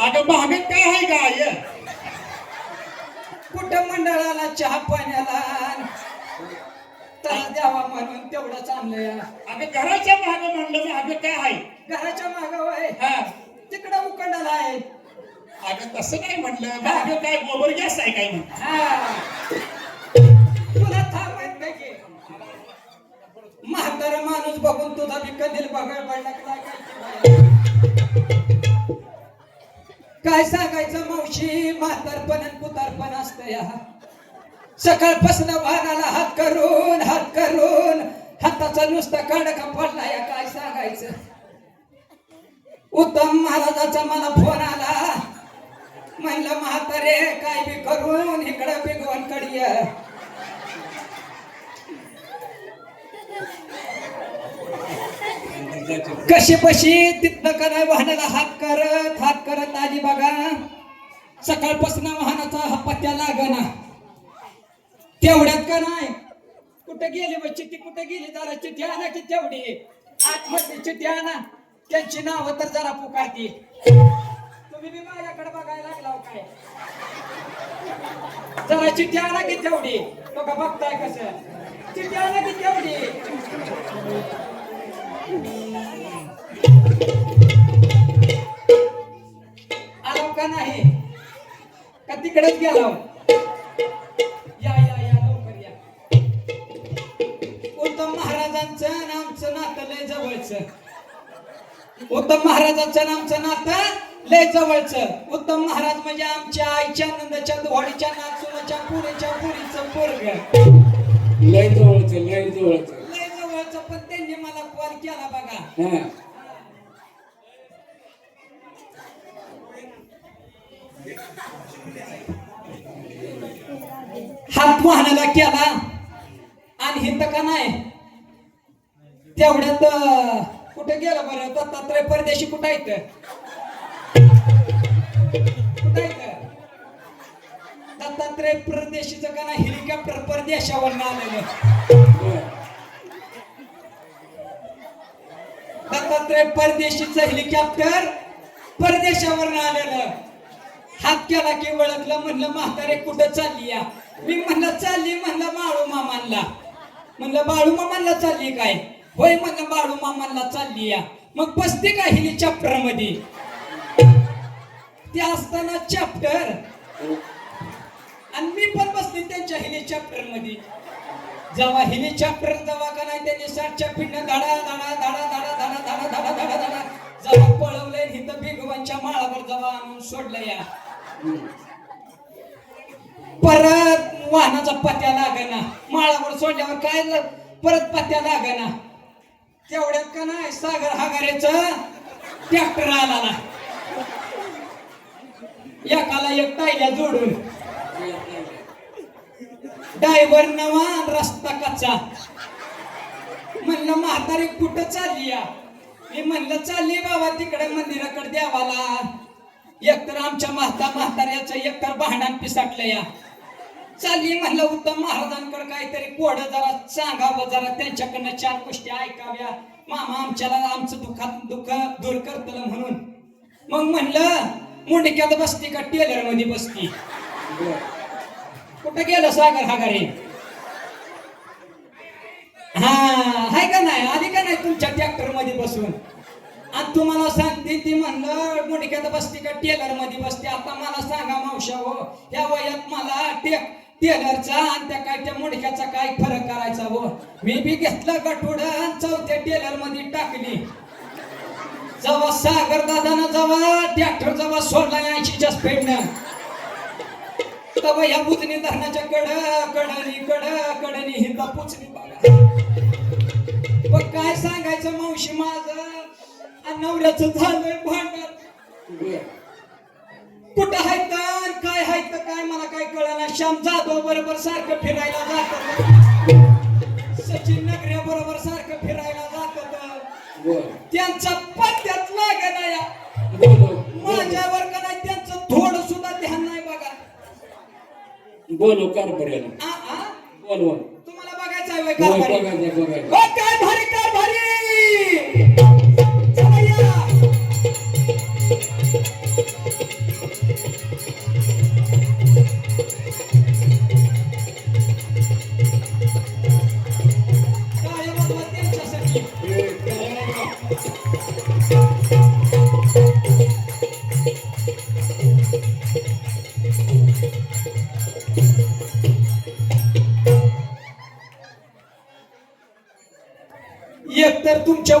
अगं मागत काय आहे का आय कुठं मंडळाला चहा पाण्याला? तर द्यावा म्हणून तेवढंच आणलंय. अगं घराच्या माग म्हणलं माग काय आहे? घराच्या मागाव आहे हा. तिकडं उकडला आहे. अगं तसं नाही म्हणलं? अगं काय गोबर गॅस आहे काय म्हणत तुला थांब की म्हातारा माणूस बघून तुझा बी कधील बघायला पडला की नाही काय काय सांगायचं मावशी? म्हातारपण आणि पुतारपण असतं या. सकाळपासून वाहनाला हात करून हात करून हाताचा नुसता कडका पडला या काय सांगायचं? उत्तम महाराजाचा मला फोन आला. म्हणलं म्हातारे काय बी करून इकडं बिगवण कडी कशी बशी तिथनं का नाही वाहनाला हात करत हात करत आली बघा. सकाळपासून वाहनाचा हा पत्त्या लागना. तेवढ्यात का नाही? कुठे गेली बा चिठ्ठी? कुठे गेली? जरा चिठ्ठी आणा की तेवढी. आतमध्ये चिठ्ठी आणा. त्यांची नावं तर जरा पुकारती तुम्ही बी माझ्याकडे बघायला लागला काय? जरा चिठ्ठी आणा की तेवढी. बघा बघताय कसं? चिठ्ठी आणा की तेवढी. आलो का नाही? का तिकडेच गेलो या या या लवकर या. उत्तम महाराजांचं आणि आमचं नातं लय जवळचं. उत्तम महाराजांचं आणि आमचं नातं लय जवळचं. उत्तम महाराज म्हणजे आमच्या आईच्या नंदाच्या दोहाडीच्या नाचुनाच्या पुरीच्या पुरीचं पोरग. लय जवळच लय जवळच. लय जवळचं पण त्यांनी मला कॉल केला बघा. हात वाहनाला केला. आणि हित का नाही? तेवढ्यात कुठे गेलं बरं? दत्तात्रय परदेशी कुठं आहेत कुठं का? दत्तात्रय परदेशीच का ना हेलिकॉप्टर परदेशावर आलेलं दत्तात्रय परदेशीच हेलिकॉप्टर परदेशावर आलेलं हात केला की ओळखलं म्हणलं म्हातारे कुठं चालली या? मी म्हणलं चालली. म्हणलं बाळू मामांना म्हणलं बाळू मामांना चालली काय? होय म्हणलं बाळू मामांना चालली या. मग बसते का हिली चॅप्टरमध्ये? ते असताना चॅप्टर आणि मी पण बसले त्यांच्या हिली चॅप्टरमध्ये जेव्हा हिली चॅप्टर जेव्हा का नाही त्यांनी साठच्या पिंड धडा धडा धडा धडा धडा धडा धडा धडा धडा जेव्हा पळवलंय हिथं बिगवांच्या माळावर जेव्हा आणून सोडलं या परत वाहनाचा पत्या लागना. माळावर सोडल्यावर काय परत पत्या लागना. तेवढ्यात का नाही सागर हागारेच ट्रॅक्टर आला. ना एकाला एक टायल्या जोडून. डायव्हर नवा रस्ता कच्चा. म्हणलं म्हातारी कुठं चालली या? मी म्हणलं चालली बाबा तिकडे मंदिराकडे देवाला. एकतर आमच्या म्हाता म्हाताऱ्याचं एकतर भांडण पिसाटलं या. चालली म्हणलं उत्तम महाराजांकडे काहीतरी कोड जरा सांगावं जरा त्यांच्याकडनं चार गोष्टी ऐकाव्या. मामा आमच्याला आमचं दुःखात दुःख दूर करतलं म्हणून. मग म्हणलं मुंडक्यात बसती का टेलरमध्ये बसती? कुठं गेलं सागर हागारे? हा हाय का नाही? आली का नाही तुमच्या ट्रॅक्टरमध्ये बसून? आणि तुम्हाला सांगते ती म्हणलं मुंडक्यात बसती का टेलरमध्ये बसते? आता मला सांगा मावशा हो या वयात मला टेक टेलरचा आणि त्या काय त्या मुंडक्याचा काय फरक करायचा हो? मी बी घेतलं गठोड आणि चौथ्या टेलरमध्ये टाकली. जेव्हा सागर दादानं जेव्हा ट्रॅक्टर जेव्हा सोडला ऐंशीच्या स्पीडनं तेव्हा या बुजनी धरणाच्या कड कडनी कड कडनी हिंदा पुचली बघा. पण काय सांगायचं मावशी माझं? नवऱ्याचं झालंय भांडण. कुठं हाय तर काय हाय तर काय मला काय कळना. श्याम जाधव बरोबर सारखं फिरायला जात सचिन नगरे बरोबर सारखं फिरायला जात त्यांचा लागे ना या माझ्यावर का नाही त्यांचं थोडं सुद्धा ध्यान नाही बघा. बोलो कार बरेल बोलवा तुम्हाला बघायचं बघायचं काय भारी कार तर तुमच्या